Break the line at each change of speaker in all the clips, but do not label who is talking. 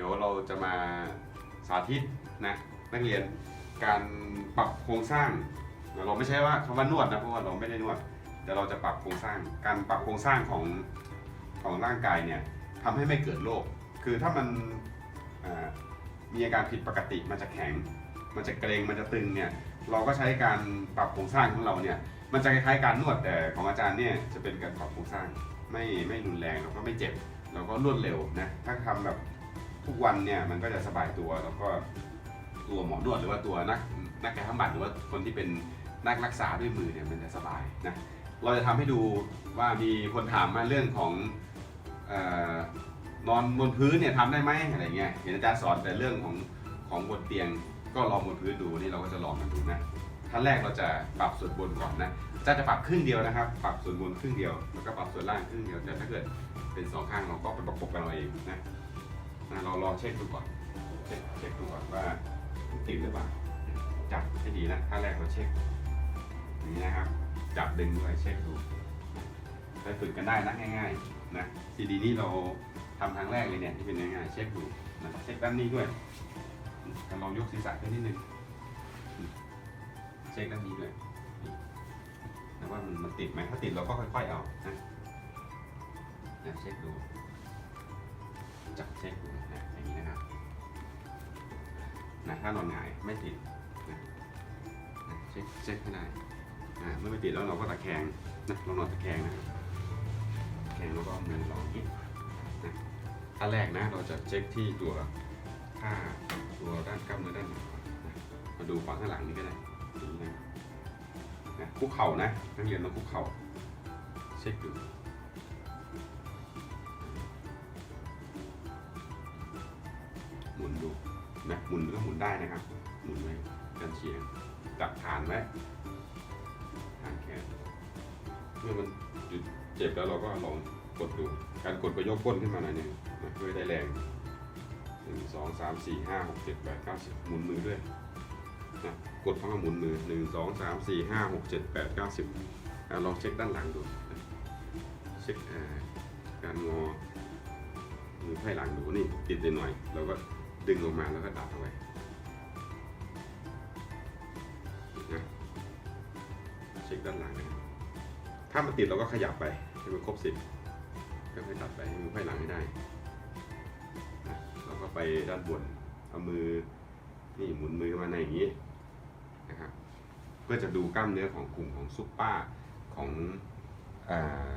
ดี๋ยวเราจะมาสาธิตนะนักเรียนการปรับโครงสร้างเราไม่ใช่ว่าคำว่านวดนะเพราะว่าเราไม่ได้นวด แต่เราจะปรับโครงสร้างการปรับโครงสร้างของของร่างกายเนี่ยทำให้ไม่เกิดโรคคือถ้ามันมีอาการผิดปกติมันจะแข็ง มันจะเกร็งมันจะตึงเนี่ยเราก็ใช้การปรับโครงสร้างของเราเนี่ยมันจะคล้ายๆการนวดแต่ของอาจารย์เนี่ยจะเป็นการปรับโครงสร้างไม่ไม่รุนแรงแล้วก็ไม่เจ็บแล้วก็รวดเร็วนะถ้าทำแบบ ทุกวันเนี่ยมันก็จะสบายตัวแล้วก็ตัวหมอนวดหรือว่าตัวนักนักกายภาพบำบัดหรือว่าคนที่เป็นนักรักษาด้วยมือเนี่ยมันจะสบายนะเราจะทำให้ดูว่ามีคนถามมาเรื่องของออนอนบนพื้นเนี่ยทำได้ไหมอะไรเงี้ยเห็นอาจารย์สอนแต่เรื่องของของบนเตียงก็ลองบนพื้นดูนี่เราก็จะลองกันดูนะขั้นแรกเราจะปรับส่วนบนก่อนนะอาจะจะปรับครึ่งเดียวนะครับ ปรับส่วนบนครึ่งเดียวแล้วก็ปรับส่วนล่างครึ่งเดียวแต่ถ้าเกิดเป็นสองข้างเราก็ไปประกบกันเอาเองนะ นะเราลองเช็คดูก่อน เช็คเช็คดูก่อนว่าติดหรือเปล่า จับให้ดีนะขั้นแรกเราเช็คอย่างนี้นะครับ จับดึงด้วยเช็คดูไปฝึกกันได้นะง่ายๆนะซีดีนี้เราทำครั้งแรกเลยเนี่ยที่เป็นง่ายๆเช็คดูนะเช็คด้านนี้ด้วยการลองยกศีรษะขึ้นนิดนึงเช็คด้านนี้ด้วยนะว่ามันติดไหมถ้าติดเราก็ค่อยๆเอานะเช็คดู จับเช็คดูนะอย่างนี้นะครับนะถ้านอนหงายไม่ติดนะนะเช็คเช็คให้ได้นะเมื่อไม่ติดแล้วเราก็ตะแคงนะเรานอนตะแคงนะครับตะแคงแล้วก็มือรองอิดนะขั้นแรกนะเราจะเช็คที่ตัวค่าตัวด้านกล้ามเนื้อด้านหลังนะมาดูฝั่งข้างหลังนี้ก็ได้อย่างนี้นะนะคุกเข่านะนักเรียนต้องคุกเข่าเช็คดู นะหมุนก็หมุนได้นะครับ หมุนไว้กันเชียงจับฐานไว้ฐานแขนเมื่อมันหยุดเจ็บแล้วเราก็ลองกดดู การกดก็ยกก้นขึ้นมาหน่อยหนึงนะเพื่อได้แรงหนึ่งสองสามสี่ห้าหกเจ็ดแปดเก้าสิบหมุนมือด้วยนะกดเข้ามาหมุนมือหนึ่งสองสามสี่ห้าหกเจ็ดแปดเก้าสิบลองเช็คด้านหลังดูเช็คการงอมือไพ่หลังดูนี่ติดไปหน่อยเราก็ ดึงออกมาแล้วก็ดัดเอาไว้นะเช็คด้านหลังนะครับถ้ามันติดเราก็ขยับไปให้มันครบสิบค่อยๆดัดไปให้มือไพ่หลังให้ได้นะเราก็ไปด้านบนเอามือนี่หมุนมือมาในอย่างนี้นะครับเพื่อจะดูกล้ามเนื้อของกลุ่มของซุปเปอร์ของอ่า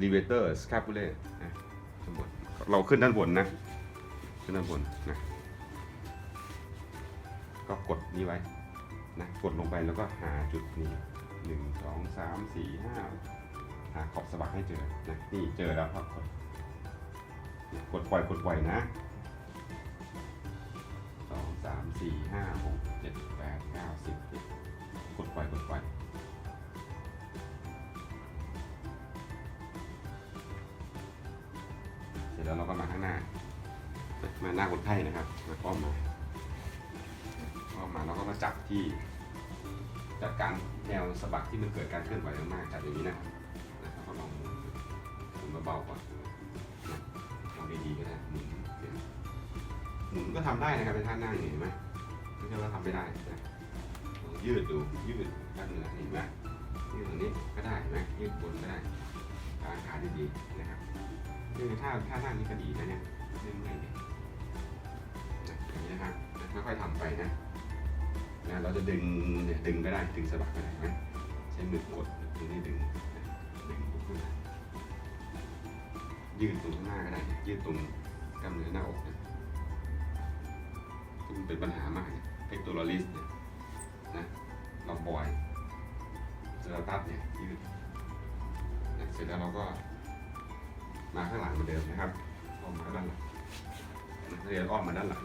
levator scapulae นะทั้งหมดเราขึ้นด้านบนนะ ขึ้นด้านบนนะ ก็กดนี้ไว้นะกดลงไปแล้วก็หาจุดนี้หนึ่งสองสามสี่ห้าหาขอบสะบักให้เจอนะนี่เจอแล้วครับกดกดปล่อยกดปล่อยนะสองสามสี่ห้าหกเจ็ดแปดเก้าสิบกดปล่อยกดปล่อยเสร็จแล้วเราก็มาข้างหน้า มาหน้าคนไข้นะครับมาอ้อมมา มมาแล้วก็มาจับที่จัดการแนวสะบักที่มันเกิดการเคลื่อนไหวมากๆจับอย่างนี้นะครับแล้วก็ลองหมุนเบาๆก่อนลองดีๆก็ได้หมุนหมุนก็ทำได้นะครับเป็นท่านั่งเห็นไหมไม่ใช่ว่าทำไม่ได้นะยืดดูยืดกล้ามเนื้อเห็นไหมยืดตรงนี้ก็ได้เห็นไหมยืดบนก็ได้กางขาดีๆนะครับคือถ้าถ้านั่งนี่ก็ดีนะเนี่ยเรื่อยๆเนี่ยนะอย่างนี้นะครับค่อยๆทำไปนะ นะเราจะดึงเนี่ยดึงก็ได้ดึงสะบักก็ได้นะใช้มือกดตรงนี้ดึงดึงขึ้นยืดตรงข้างหน้าก็ได้ ยืดตรงกล้ามเนื้อหน้าอกนะที่มันเป็นปัญหามากเนี่ยเปกโตรลิสเนี่ยนะเราบอยเซราตัสเนี่ยยืดเสร็จแล้วเราก็มาข้างหลังเหมือนเดิมนะครับอ้อมมาด้านหลังเรียนอ้อมมาด้านหลัง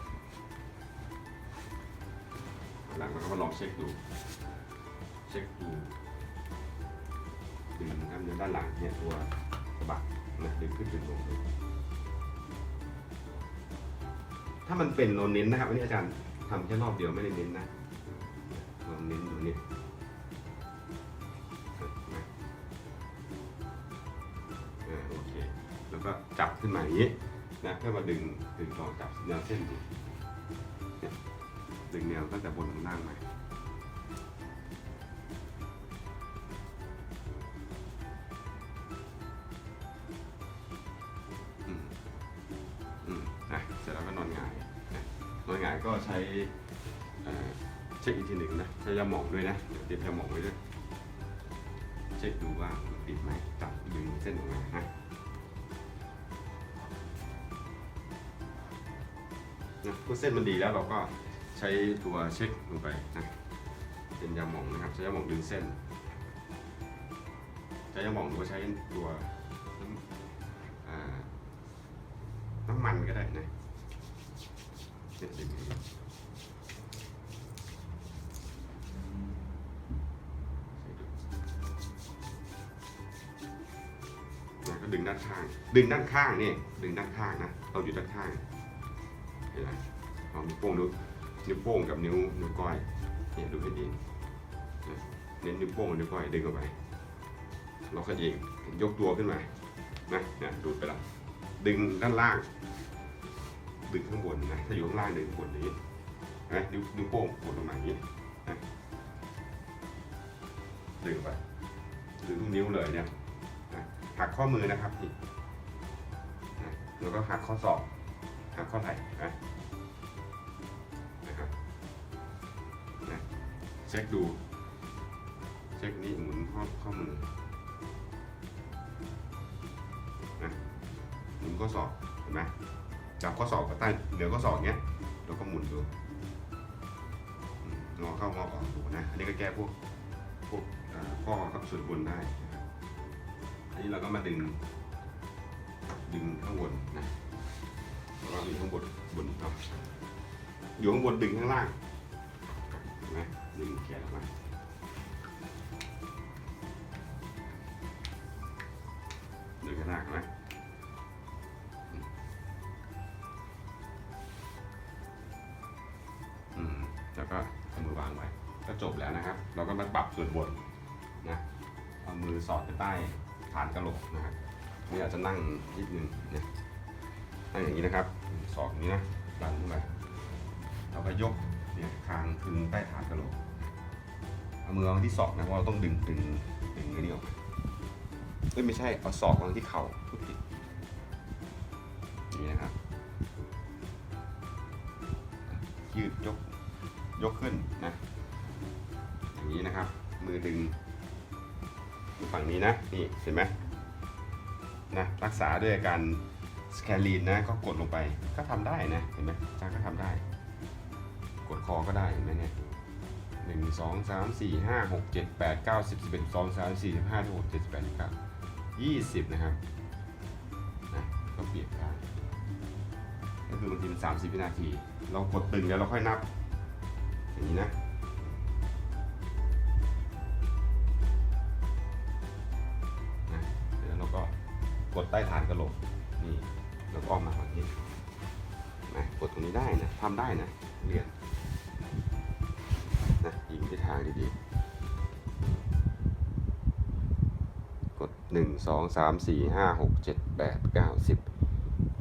หลังเราก็ลองเช็คดู เช็คดูดึงกล้ามเนื้อด้านหลังเนี่ยตัวสะบักนะดึงขึ้นดึงลงถ้ามันเป็นเราเน้นนะครับอันนี้อาจารย์ทำแค่รอบเดียวไม่ได้เน้นนะเราเน้นอยู่นี่นะโอเค แล้วก็จับขึ้นมาอย่างนี้นะเพื่อมาดึงดึงต่อจับแนวเส้นดู ดึงแนวตั้งแต่บนถึงล่างมาอืมอืมนะเสร็จแล้วก็นอนหงายนะนอนหงายก็ใช้เช็คอีกทีหนึ่งนะ ใช้ยาหมองด้วยนะ เดี๋ยวติดยาหมองไว้ด้วย เช็คดูว่าปิดไหมจับดึงเส้นออกมานะนะเมื่อเส้นมันดีแล้วเราก็ ช้ตัวเช็คลงไปนะเป็นยาหม่องนะครับใช้ยาหม่องดึงเส้นใช้ยาหม่องหรือว่าใช้ตัวน้ำน้ำมันก็ได้นะดึงนะก็ดึงด้านข้าง ดึงด้านข้างนี่ ดึงด้านข้างนะ เราอยู่ด้านข้าง เห็นไหมเอานิ้วโป้งดู นิ้วโป้งกับนิ้วนิ้วก้อยเนี่ยดูให้ดีเน้นนิ้วโป้งกับนิ้วก้อยดึงออกไปเราก็ยิงยกตัวขึ้นมานะเนี่ยดูดไปละดึงด้านล่าง ดึงข้างบนนะถ้าอยู่ข้างล่างดึงข้างบนอย่างนี้นะนิ้วนิ้วโป้งกดลงมาอย่างนี้นะดึงไปดึงทุกนิ้วเลยเนี่ยหักข้อมือนะครับนี่นะแล้วก็หักข้อศอกหักข้อไหล่นะ เช็คดู เช็คนี่หมุนข้อข้อมือนะหมุนข้อศอกเห็นไหมจับข้อศอกกับใต้เหนือข้อศอกเนี้ยแล้วก็หมุนดูงอเข้างอออกดูนะอันนี้ก็แก้พวกพวกข้อกับส่วนบนได้อันนี้เราก็มาดึง ดึงข้างบนนะแล้วก็มีข้างบนบนเนาะอยู่ข้างบนดึงข้างล่าง จบแล้วนะครับ เราก็มาปรับส่วนบนนะเอามือสอดไปใต้ฐานกระโหลกนะครับนี่อาจจะนั่งนิดนึงนะนั่งอย่างนี้นะครับศอกอย่างนี้นะดันขึ้นไปเราไปยกเนี่ยคางพึงใต้ฐานกระโหลกเอามือวางที่ศอกนะเพราะเราต้องดึงดึงดึงไอ้นี่ออกเอ้ยไม่ใช่เอาศอกวางที่เข่าพูดผิดนี่นะครับยืดยกยกขึ้นนะ นี้นะครับ มือดึงฝั่งนี้นะนี่เห็นไหมนะรักษาด้วยการสแคลีนนะก็กดลงไปก็ทำได้นะเห็นไหมจ้าก็ทำได้ กดคอก็ได้เห็นไหมเนี่ยหนึ่งสองสามสี่ห้าหกเจ็ดแปดเก้าสิบสิบเอ็ดสองสามสี่สิบห้าหกเจ็ดสิบแปดสิบเก้ายี่สิบนะครับนะก็เปลี่ยนข้างก็คือบางทีมันสามสิบวินาที เรากดตึงแล้วเราค่อยนับอย่างนี้นะ กดใต้ฐานกระโหลกนี่แล้วก็ออกมาฝั่งนี้นะกดตรงนี้ได้นะทำได้นะเรียนนะยิงทิศทางดีๆ กดหนึ่งสองสามสี่ห้าหกเจ็ดแปดเก้าสิบ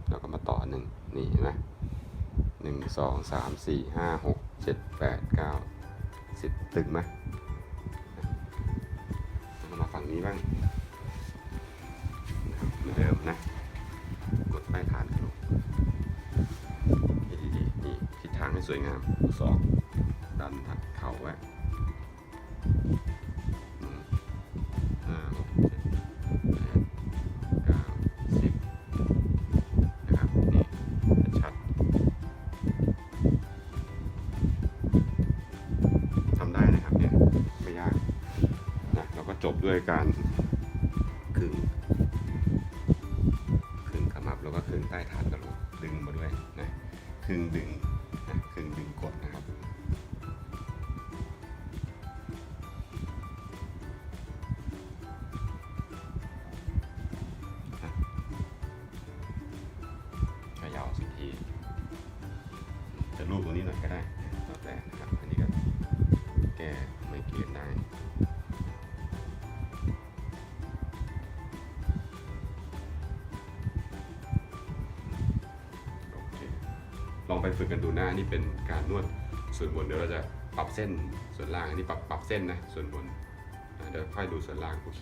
แล้วก็มาต่อหนึ่งนี่เห็นไหมหนึ่งสองสามสี่ห้าหกเจ็ดแปดเก้าสิบตึงไหมมาฝั่งนี้บ้าง เดิมนะ กดใต้ฐานลกนี่ดีๆนี่ทิศทางให้สวยงามสองดันทัดเข่าไว้อืมห้าเจ็ดแปดเก้าสิบนะครับนี่ชัดทำได้นะครับไม่ยากนะแล้วก็จบด้วยการ แล้วก็ครึ่งใต้ฐานกระโหลกดึงมาด้วยนะครึ่งดึงนะครึ่งดึงกดนะครับขย่าสักทีจะรูปตรงนี้หน่อยก็ได้แล้วแต่นะครับอันนี้ก็แก้ไม่เกลียนได้ ลองไปฝึกกันดูนะอันนี่เป็นการนวดส่วนบนเดี๋ยวเราจะปรับเส้นส่วนล่างอันนี้ปรับปรับเส้นนะส่วนบนเดี๋ยวค่อยดูส่วนล่างโอเค